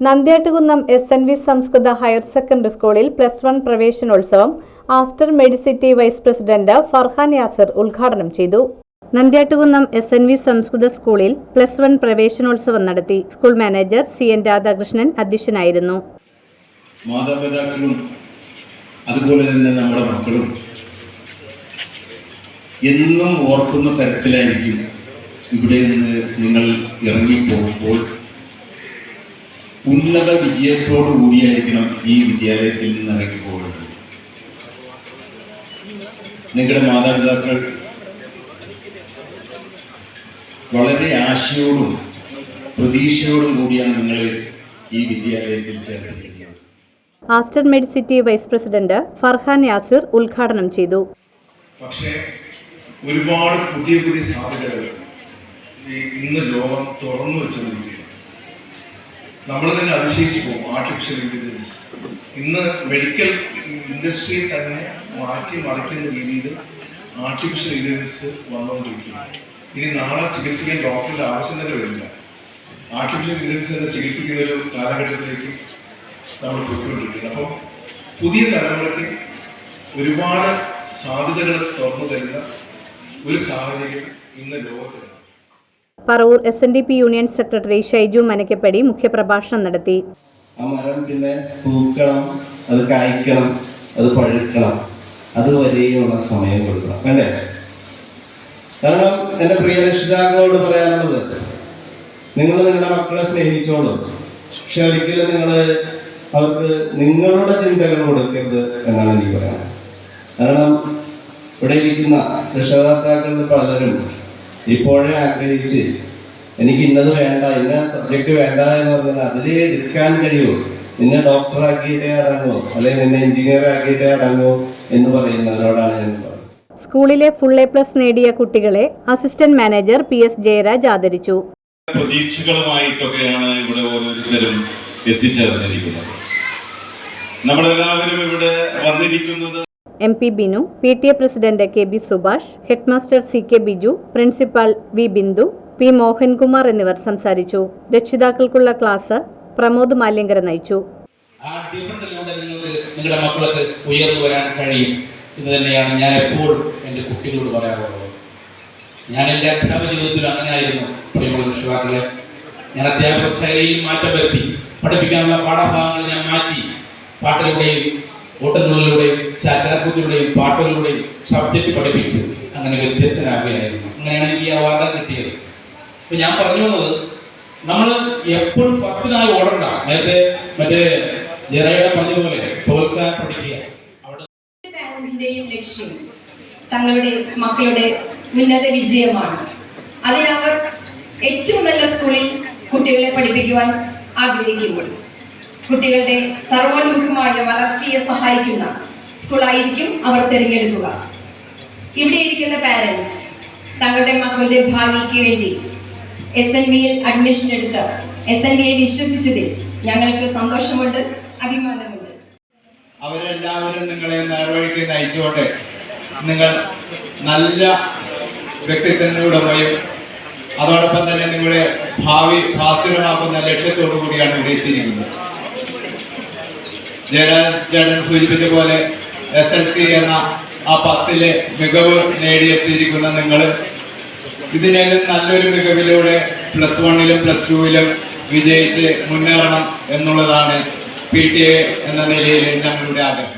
Nandyattukunnam S N V സംസ്കൃത higher secondary സ്കൂളിൽ plus one പ്രവേശനോത്സവം Aster Medicity vice president Farhan Yasar ഉദ്ഘാടനം ചെയ്തു. നന്ദ്യാട്ടുകുന്നം എസ് എൻ വി സംസ്കൃത സ്കൂളിൽ പ്ലസ് വൺ പ്രവേശനോത്സവം നടത്തി school manager C N Radhakrishnan അധ്യക്ഷനായിരുന്നു. മാതാപിതാക്കളും അതുപോലെ തന്നെ നമ്മുടെ മക്കളും എന്നും ഓർക്കുന്ന തരത്തിലായിരിക്കും ഇവിടെ നിന്ന് നിങ്ങൾ ഇറങ്ങിപ്പോകുമ്പോൾ ഉന്നത വിജയത്തോടു കൂടിയായിരിക്കണം ഈ വിദ്യാലയത്തിൽ നിന്ന് ഇറങ്ങിപ്പോകുന്നത് നിങ്ങളുടെ മാതാപിതാക്കൾ വളരെ ആശയോടും പ്രതീക്ഷയോടും കൂടിയാണ് നിങ്ങൾ ഈ വിദ്യാലയത്തിൽ ചേർന്നിരിക്കുന്നത് Aster Medcity vice president Farhan Yasir ഉദ്ഘാടനം ചെയ്തു. പക്ഷേ ഒരുപാട് പുതിയ പുതിയ സാധ്യതകൾ ഇന്ന് ലോകം തുറന്നു വെച്ചുകൊണ്ടിരിക്കുകയാണ് നമ്മൾ തന്നെ അതിശയിച്ചു പോകും. ആർട്ടിഫിഷ്യൽ ഇന്റലിജൻസ് ഇന്ന് മെഡിക്കൽ ഇൻഡസ്ട്രിയെ തന്നെ മാറ്റി മറിക്കുന്ന രീതിയിൽ ആർട്ടിഫിഷ്യൽ ഇന്റലിജൻസ് വന്നുകൊണ്ടിരിക്കുകയാണ് ഇനി നാളെ ചികിത്സിക്കാൻ ഡോക്ടറുടെ ആവശ്യം തന്നെ വരില്ല. ആർട്ടിഫിഷ്യൽ ഇന്റലിജൻസ് തന്നെ ചികിത്സിക്കുന്ന ഒരു കാലഘട്ടത്തിലേക്ക് നമ്മൾ പോയിക്കൊണ്ടിരിക്കുന്നത് അപ്പോൾ പുതിയ തലമുറയ്ക്ക് ഒരുപാട് സാധ്യതകൾ തുറന്നു തരുന്ന ഒരു സാഹചര്യം ഇന്ന് ലോകത്തുണ്ട് Paravur S N D P union secretary Shaiju Manakkappady മുഖ്യപ്രഭാഷണം നടത്തി. ആ മരം പിന്നെ പൂക്കണം അത് കായ്ക്കണം അത് പഴുക്കണം അതുവരെയുള്ള സമയം കൊടുക്കണം. വേണ്ടേ കാരണം എന്റെ പ്രിയ രക്ഷിതാക്കളോട് പറയാനുള്ളത് നിങ്ങൾ നിങ്ങളുടെ മക്കളെ സ്നേഹിച്ചോളും പക്ഷെ ഒരിക്കലും നിങ്ങൾ അവർക്ക് നിങ്ങളുടെ ചിന്തകൾ കൊടുക്കരുത് എന്നാണ് എനിക്ക് പറയാൻ കാരണം ഇവിടെ ഇരിക്കുന്ന രക്ഷകർത്താക്കളിൽ പലരും ഇപ്പോഴേ ആഗ്രഹിച്ച് എനിക്ക് ഇന്നത് വേണ്ട ഇന്ന സബ്ജക്റ്റ് വേണ്ട എന്ന് പറഞ്ഞാൽ അതിലേ എടുക്കാൻ കഴിയുമോ നിന്നെ ഡോക്ടറാക്കിയിട്ടേ അടങ്ങുമോ അല്ലെങ്കിൽ നിന്നെ എഞ്ചിനീയർ ആക്കിയിട്ടേ അടങ്ങുമോ എന്ന് പറയുന്നവരോടാണ് ഞാൻ സ്കൂളിലെ ഫുൾ എ പ്ലസ് നേടിയ കുട്ടികളെ assistant manager P S Jayaraj ആദരിച്ചു. പ്രതീക്ഷകളുമായിട്ടൊക്കെയാണ് ഇവിടെ ഓരോരുത്തരും എത്തിച്ചേർന്നിരിക്കുന്നത്. നമ്മളെല്ലാവരും ഇവിടെ വന്നിരിക്കുന്നത് M P Binu P T A president K B Subhash headmaster C K Biju principal V Bindu P Mohankumar എന്നിവർ സംസാരിച്ചു. രക്ഷിതാക്കൾക്കുള്ള ക്ലാസ് പ്രമോദ് മാല്യങ്കര നയിച്ചു. ആ ഡിഫറന്റിലൂടെ നിങ്ങൾക്ക് നിങ്ങളുടെ മക്കൾക്ക് ഉയർന്നു വരാൻ കഴിയും. എന്ന് തന്നെയാണ് ഞാൻ എപ്പോഴും എന്റെ കുട്ടികളോട് പറയാറുള്ളത്. ഞാൻ എന്റെ അധ്യാപക ജീവിതത്തിൽ അങ്ങനെയായിരുന്നു. പ്രിയമുള്ള രക്ഷിതാക്കളെ ഞാൻ അധ്യാപക ശൈലിയിൽ മാറ്റം വരുത്തി. പഠിപ്പിക്കാനുള്ള പാഠഭാഗങ്ങൾ ഞാൻ മാറ്റി. പാട്ടിലൂടെയും ഓട്ടങ്ങളിലൂടെയും ചാറ്റാർക്കുത്തിലൂടെയും പാട്ടുകളിലൂടെയും സബ്ജക്റ്റ് പഠിപ്പിച്ച് അങ്ങനെ വ്യത്യസ്തനാകുകയായിരുന്നു അങ്ങനെയാണ് എനിക്ക് ഈ അവാർഡ് കിട്ടിയത്. അപ്പൊ ഞാൻ പറഞ്ഞു വന്നത് നമ്മൾ എപ്പോഴും ഫസ്റ്റിനായി ഓടണ്ട. നേരത്തെ മറ്റേ ജെറയുടെ പോലെ തോൽക്കാൻ പഠിക്കുക. ലക്ഷ്യം തങ്ങളുടെ മക്കളുടെ ഉന്നത വിജയമാണ്. അതിനവർ ഏറ്റവും നല്ല സ്കൂളിൽ കുട്ടികളെ പഠിപ്പിക്കുവാൻ ആഗ്രഹിക്കുമ്പോൾ കുട്ടികളുടെ സർവോന്മുഖമായ വളർച്ചയെ സഹായിക്കുന്ന സ്കൂളായിരിക്കും അവർ തിരഞ്ഞെടുക്കുക. ഇവിടെ ഇരിക്കുന്ന പാരൻസ് തങ്ങളുടെ മക്കളുടെ ഭാവിക്ക് വേണ്ടി എസ് എൻ ബിയിൽ അഡ്മിഷൻ എടുത്ത് എസ് എൻ ബിയെ വിശ്വസിച്ചതിൽ ഞങ്ങൾക്ക് സന്തോഷമുണ്ട് അഭിമാനമുണ്ട്. അവരെല്ലാവരും നിങ്ങളെ നേർവഴിക്ക് നിങ്ങൾ നല്ല വ്യക്തിത്വങ്ങളുടെയും അതോടൊപ്പം തന്നെ നിങ്ങളുടെ ഭാവി ഭാസ്കരമാക്കുന്ന ലക്ഷ്യത്തോടു കൂടിയാണ് ഇവിടെ എത്തിയിരിക്കുന്നത്. ചേട്ടൻ സൂചിപ്പിച്ച പോലെ എസ് എൽ സി എന്ന ആ പത്തിലെ മികവ് നേടിയെത്തിയിരിക്കുന്ന നിങ്ങൾ ഇതിനേലും നല്ലൊരു മികവിലൂടെ പ്ലസ് വണ്ണിലും പ്ലസ് ടുവിലും വിജയിച്ച് മുന്നേറണം എന്നുള്ളതാണ് പി ടി എ എന്ന നിലയിൽ ഞങ്ങളുടെ ആഗ്രഹം.